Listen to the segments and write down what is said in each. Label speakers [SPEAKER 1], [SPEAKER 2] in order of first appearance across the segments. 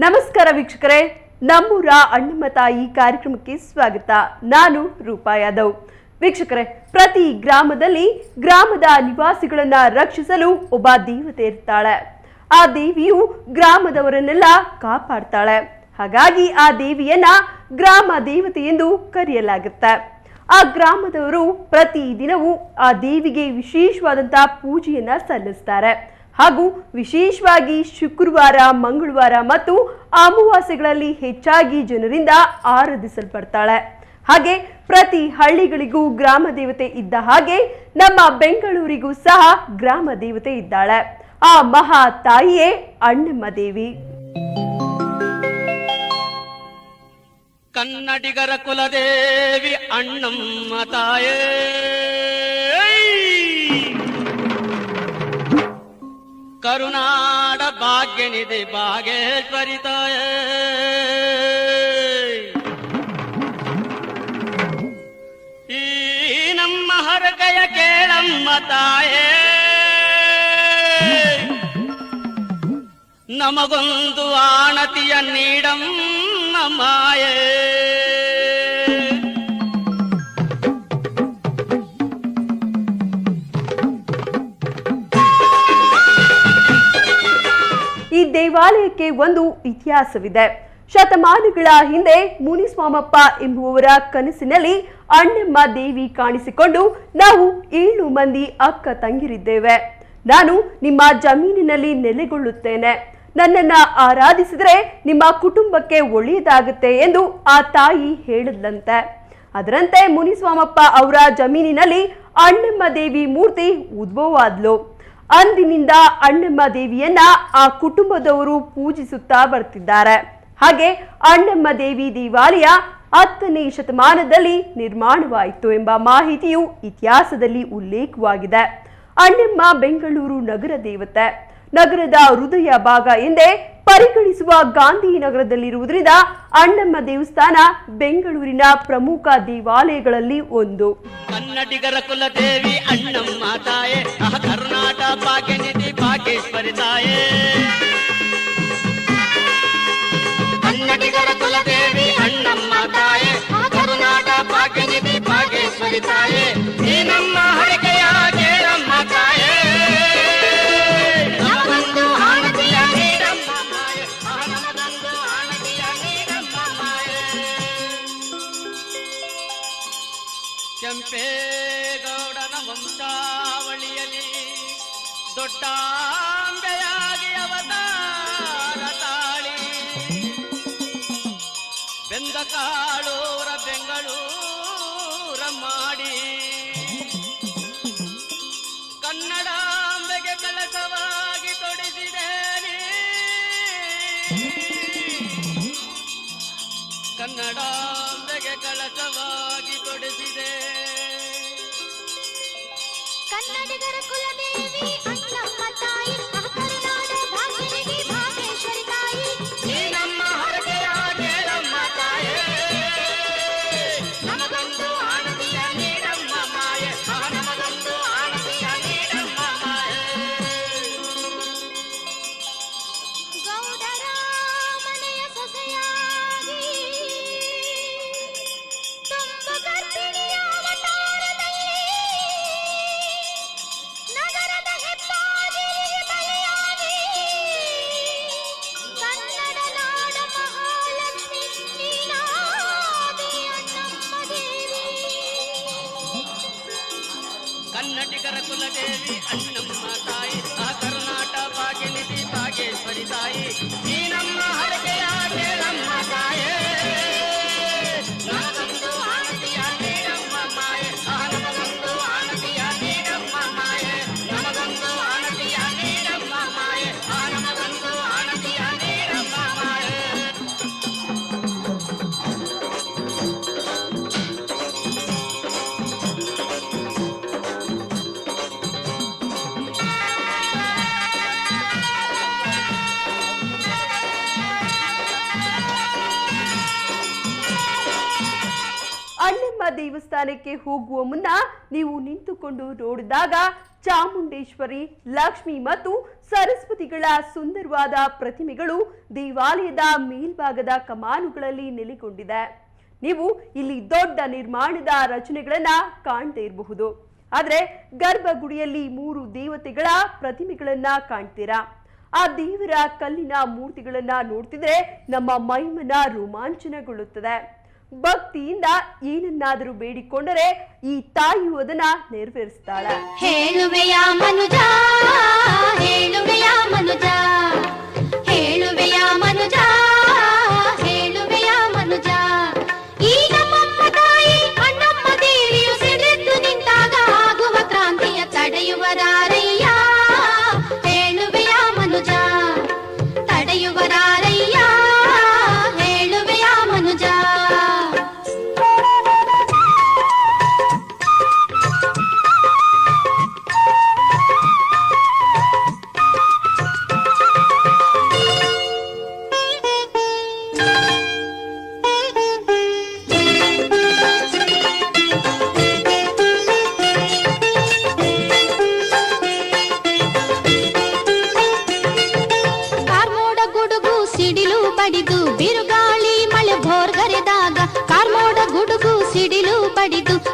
[SPEAKER 1] ನಮಸ್ಕಾರ ವೀಕ್ಷಕರೇ, ನಮ್ಮೂರ ಅಣ್ಣಮ್ಮ ತಾಯಿ ಕಾರ್ಯಕ್ರಮಕ್ಕೆ ಸ್ವಾಗತ. ನಾನು ರೂಪಾ ಯಾದವ್. ವೀಕ್ಷಕರೇ, ಪ್ರತಿ ಗ್ರಾಮದಲ್ಲಿ ಗ್ರಾಮದ ನಿವಾಸಿಗಳನ್ನ ರಕ್ಷಿಸಲು ಒಬ್ಬ ದೇವತೆ ಇರ್ತಾಳೆ. ಆ ದೇವಿಯು ಗ್ರಾಮದವರನ್ನೆಲ್ಲ ಕಾಪಾಡ್ತಾಳೆ. ಹಾಗಾಗಿ ಆ ದೇವಿಯನ್ನ ಗ್ರಾಮ ದೇವತೆ ಎಂದು ಕರೆಯಲಾಗುತ್ತೆ. ಆ ಗ್ರಾಮದವರು ಪ್ರತಿ ದಿನವೂ ಆ ದೇವಿಗೆ ವಿಶೇಷವಾದಂತಹ ಪೂಜೆಯನ್ನ ಸಲ್ಲಿಸ್ತಾರೆ. ಹಾಗೂ ವಿಶೇಷವಾಗಿ ಶುಕ್ರವಾರ, ಮಂಗಳವಾರ ಮತ್ತು ಅಮಾವಾಸ್ಯೆಗಳಲ್ಲಿ ಹೆಚ್ಚಾಗಿ ಜನರಿಂದ ಆರಾಧಿಸಲ್ಪಡ್ತಾಳೆ. ಹಾಗೆ ಪ್ರತಿ ಹಳ್ಳಿಗಳಿಗೂ ಗ್ರಾಮ ದೇವತೆ ಇದ್ದ ಹಾಗೆ ನಮ್ಮ ಬೆಂಗಳೂರಿಗೂ ಸಹ ಗ್ರಾಮ ದೇವತೆ ಇದ್ದಾಳೆ. ಆ ಮಹಾ ತಾಯಿಯೇ ಅಣ್ಣಮ್ಮ ದೇವಿ.
[SPEAKER 2] ಕನ್ನಡಿಗರ ಕುಲದೇವಿ ಅಣ್ಣಮ್ಮ ತಾಯೇ. ಕರುನಾಡ ಭಾಗ್ಯನಿಧಿ ಭಾಗೇಶ್ವರಿ ತಾಯೇ ಈ ನಮ್ಮ ಹರಕೆಯ ಕೇಳಮ್ಮ ತಾಯೇ ನಮಗೊಂದು ಆಣತಿಯ ನೀಡಮ್ಮ ಮಾಯೇ
[SPEAKER 1] ದೇವಾಲಯಕ್ಕೆ ಒಂದು ಇತಿಹಾಸವಿದೆ. ಶತಮಾನಗಳ ಹಿಂದೆ ಮುನಿಸ್ವಾಮಪ್ಪ ಎಂಬುವವರ ಕನಸಿನಲ್ಲಿ ಅಣ್ಣಮ್ಮ ದೇವಿ ಕಾಣಿಸಿಕೊಂಡು ನಾವು ಏಳು ಮಂದಿ ಅಕ್ಕ ತಂಗಿರಿದ್ದೇವೆ. ನಾನು ನಿಮ್ಮ ಜಮೀನಿನಲ್ಲಿ ನೆಲೆಗೊಳ್ಳುತ್ತೇನೆ. ನನ್ನನ್ನ ಆರಾಧಿಸಿದರೆ ನಿಮ್ಮ ಕುಟುಂಬಕ್ಕೆ ಒಳ್ಳೆಯದಾಗುತ್ತೆ ಎಂದು ಆ ತಾಯಿ ಹೇಳಿದ್ಲಂತೆ. ಅದರಂತೆ ಮುನಿಸ್ವಾಮಪ್ಪ ಅವರ ಜಮೀನಿನಲ್ಲಿ ಅಣ್ಣಮ್ಮ ದೇವಿ ಮೂರ್ತಿ ಉದ್ಭವವಾದ್ಲು. ಅಂದಿನಿಂದ ಅಣ್ಣಮ್ಮ ದೇವಿಯನ್ನ ಆ ಕುಟುಂಬದವರು ಪೂಜಿಸುತ್ತಾ ಬರ್ತಿದ್ದಾರೆ. ಹಾಗೆ ಅಣ್ಣಮ್ಮ ದೇವಿ ದೇವಾಲಯ ಹತ್ತನೇ ಶತಮಾನದಲ್ಲಿ ನಿರ್ಮಾಣವಾಯಿತು ಎಂಬ ಮಾಹಿತಿಯು ಇತಿಹಾಸದಲ್ಲಿ ಉಲ್ಲೇಖವಾಗಿದೆ. ಅಣ್ಣಮ್ಮ ಬೆಂಗಳೂರು ನಗರ ದೇವತೆ. ನಗರದ ಹೃದಯ ಭಾಗ ಎಂದೇ ಪರಿಗಣಿಸುವ ಗಾಂಧಿನಗರದಲ್ಲಿರುವುದರಿಂದ ಅಣ್ಣಮ್ಮ ದೇವಸ್ಥಾನ ಬೆಂಗಳೂರಿನ ಪ್ರಮುಖ ದೇವಾಲಯಗಳಲ್ಲಿ ಒಂದು.
[SPEAKER 2] ಕನ್ನಡಿಗರ ಕುಲದೇವಿ ಅಣ್ಣಮ್ಮ ತಾಯೆ ಕರ್ನಾಟಕ ಕರ್ನಾಟ ಭಾಗ್ಯನಿಧಿ ಭಾಗ್ಯೇಶ್ವರಿ ತಾಯೇ. ಕನ್ನಡಿಗರ ಕುಲದೇವಿ ಅಣ್ಣಮ್ಮ ತಾಯೆ ಕರ್ನಾಟಕ ಕರುನಾಟ ಭಾಗ್ಯನಿಧಿ ಭಾಗ್ಯೇಶ್ವರಿ ತಾಯೇ. ದೊಡ್ಡಾಂಬೆಯಾಗಿ ಅವತಾರ ತಾಳಿ. ಬೆಂದ ಕಾಳೂರ ಬೆಂಗಳೂರ ಮಾಡಿ. ಕನ್ನಡಾಂಬೆಗೆ ಕಳಸವಾಗಿ ತೊಡಿಸಿದೆ ಕನ್ನಡಾಂಬೆಗೆ ಕಳಸವಾಗಿ ತೊಡಿಸಿದೆ.
[SPEAKER 3] ಕನ್ನಡಿಗರ ಕುಲದೇವಿ ಅಣ್ಣಮ್ಮ ತಾಯಿ
[SPEAKER 2] ಕನ್ನಡಿಗರ ಕುಲದೇವಿ ಅಣ್ಣಮ್ಮ ತಾಯಿ ಆ ಕರ್ನಾಟ ಭಾಗ್ಯನಿಧಿ ಭಾಗೇಶ್ವರಿ ತಾಯಿ ಈ
[SPEAKER 1] ದೇವಸ್ಥಾನಕ್ಕೆ ಹೋಗುವ ಮುನ್ನ ನೀವು ನಿಂತುಕೊಂಡು ನೋಡಿದಾಗ ಚಾಮುಂಡೇಶ್ವರಿ, ಲಕ್ಷ್ಮಿ ಮತ್ತು ಸರಸ್ವತಿಗಳ ಸುಂದರವಾದ ಪ್ರತಿಮೆಗಳು ದೇವಾಲಯದ ಮೇಲ್ಭಾಗದ ಕಮಾನುಗಳಲ್ಲಿ ನೆಲೆಗೊಂಡಿದೆ. ನೀವು ಇಲ್ಲಿ ದೊಡ್ಡ ನಿರ್ಮಾಣದ ರಚನೆಗಳನ್ನ ಕಾಣ್ತಾ ಇರಬಹುದು. ಆದ್ರೆ ಗರ್ಭಗುಡಿಯಲ್ಲಿ ಮೂರು ದೇವತೆಗಳ ಪ್ರತಿಮೆಗಳನ್ನ ಕಾಣ್ತೀರಾ? ಆ ದೇವರ ಕಲ್ಲಿನ ಮೂರ್ತಿಗಳನ್ನ ನೋಡ್ತಿದ್ರೆ ನಮ್ಮ ಮೈಮನ ರೋಮಾಂಚನಗೊಳ್ಳುತ್ತದೆ. ಭಕ್ತಿಯಿಂದ ಏನನ್ನಾದರೂ ಬೇಡಿಕೊಂಡರೆ ಈ ತಾಯಿಯು ಅದನ್ನ ನೆರವೇರಿಸ್ತಾಳೆ.
[SPEAKER 3] ಹೇಳುವೆಯ ಮನುಜ ಹೇಳುವೆಯ ಮನುಜ ಹೇಳುವೆಯ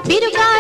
[SPEAKER 3] ಬಿರುಗಾಳಿ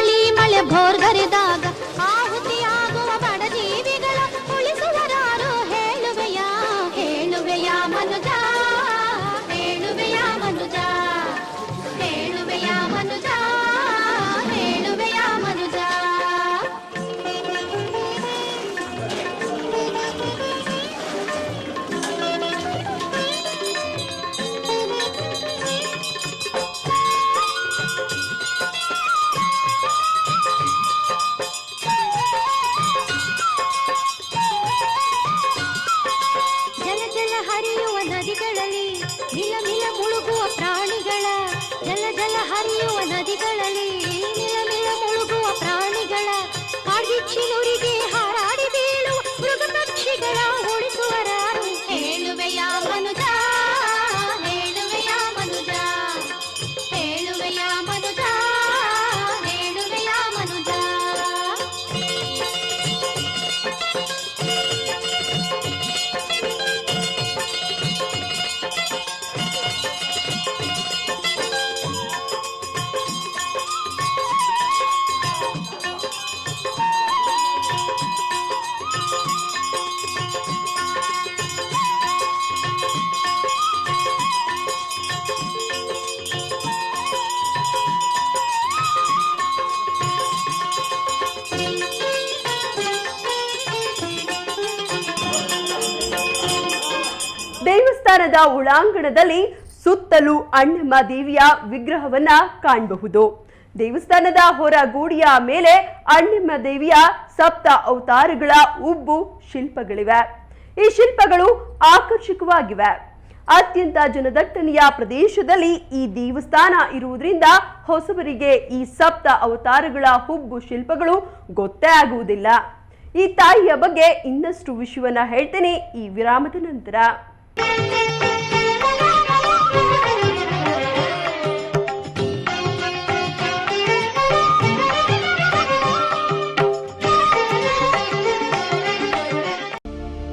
[SPEAKER 3] ಹರಿಯುವ ನದಿಗಳಲ್ಲಿ ಮಿಲ ಮುಳುಗುವ ಪ್ರಾಣಿಗಳ ಕಾಡ್ಗಿಚ್ಚಿ ನುರಿಗೆ ಹಾರಾಡಿ
[SPEAKER 1] ದೇವಸ್ಥಾನದ ಒಳಾಂಗಣದಲ್ಲಿ ಸುತ್ತಲೂ ಅಣ್ಣಮ್ಮ ದೇವಿಯ ವಿಗ್ರಹವನ್ನ ಕಾಣಬಹುದು. ದೇವಸ್ಥಾನದ ಹೊರಗೂಡಿಯ ಮೇಲೆ ಅಣ್ಣಮ್ಮ ದೇವಿಯ ಸಪ್ತ ಅವತಾರಗಳ ಉಬ್ಬು ಶಿಲ್ಪಗಳಿವೆ. ಈ ಶಿಲ್ಪಗಳು ಆಕರ್ಷಕವಾಗಿವೆ. ಅತ್ಯಂತ ಜನದಟ್ಟಣೆಯ ಪ್ರದೇಶದಲ್ಲಿ ಈ ದೇವಸ್ಥಾನ ಇರುವುದರಿಂದ ಹೊಸಬರಿಗೆ ಈ ಸಪ್ತ ಅವತಾರಗಳ ಹುಬ್ಬು ಶಿಲ್ಪಗಳು ಗೊತ್ತೇ ಆಗುವುದಿಲ್ಲ. ಈ ತಾಯಿಯ ಬಗ್ಗೆ ಇನ್ನಷ್ಟು ವಿಷಯವನ್ನ ಹೇಳ್ತೇನೆ ಈ ವಿರಾಮದ ನಂತರ.